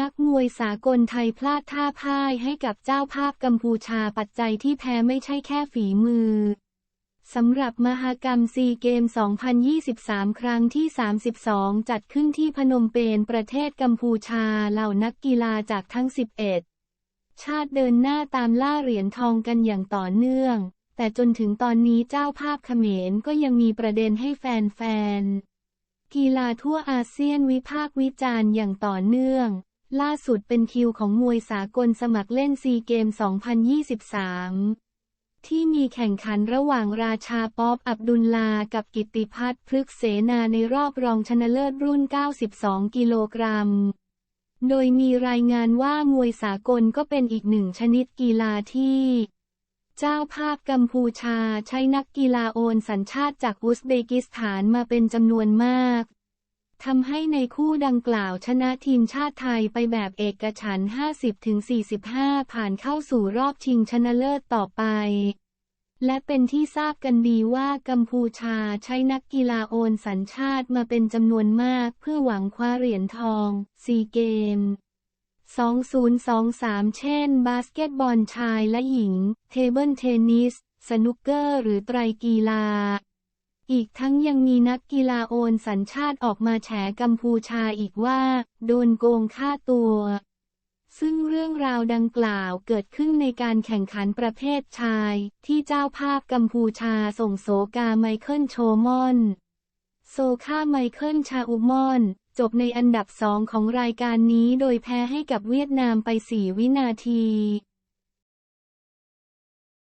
นักมวยสากลไทยพลาดท่าพ่ายให้กับเจ้าภาพกัมพูชาปัจจัยที่แพ้ไม่ใช่แค่ฝีมือ สำหรับมหกรรมซีเกม 2023 ครั้งที่ 32 จัดขึ้นที่พนมเปญประเทศกัมพูชาเหล่านักกีฬาจากทั้ง 11 ชาติเดินหน้าตามล่าเหรียญทองกันอย่างต่อเนื่อง แต่จนถึงตอนนี้เจ้าภาพเขมรก็ยังมีประเด็นให้แฟนๆกีฬาทั่วอาเซียนวิพากษ์วิจารณ์อย่างต่อเนื่อง ล่าสุดเป็นคิวของมวยสากลสมัครเล่นซีเกม 2023 ที่มีแข่งขันระหว่างราชาป๊อบอับดุลลา กับกิติพัฒน์พฤกเสนาในรอบรองชนะเลิศรุ่น 92 กิโลกรัม โดยมีรายงานว่ามวยสากลก็เป็นอีกหนึ่งชนิดกีฬาที่เจ้าภาพกัมพูชาใช้นักกีฬาโอนสัญชาติจากอุซเบกิสถานมาเป็นจำนวนมาก ทำให้ในคู่ดังกล่าวชนะทีมชาติไทยไปแบบเอกฉันท์50-45 ผ่านเข้าสู่รอบชิงชนะเลิศต่อไป และเป็นที่ทราบกันดีว่ากัมพูชาใช้นักกีฬาโอนสัญชาติมาเป็นจำนวนมากเพื่อหวังคว้าเหรียญทอง ซีเกม2023 เช่น บาสเกตบอลชายและหญิง เทเบิลเทนนิส สนุกเกอร์หรือไตรกีฬา อีกทั้งยังมีนักกีฬาโอนสัญชาติออกมาแฉกัมพูชาอีกว่า โดนโกงค่าตัว ซึ่งเรื่องราวดังกล่าวเกิดขึ้นในการแข่งขันประเภทชายที่เจ้าภาพกัมพูชาส่งโสกาไมเคิลโชมอน โซค่าไมเคิลชาอุมอน จบในอันดับสองของรายการนี้โดยแพ้ให้กับเวียดนามไป 4 วินาที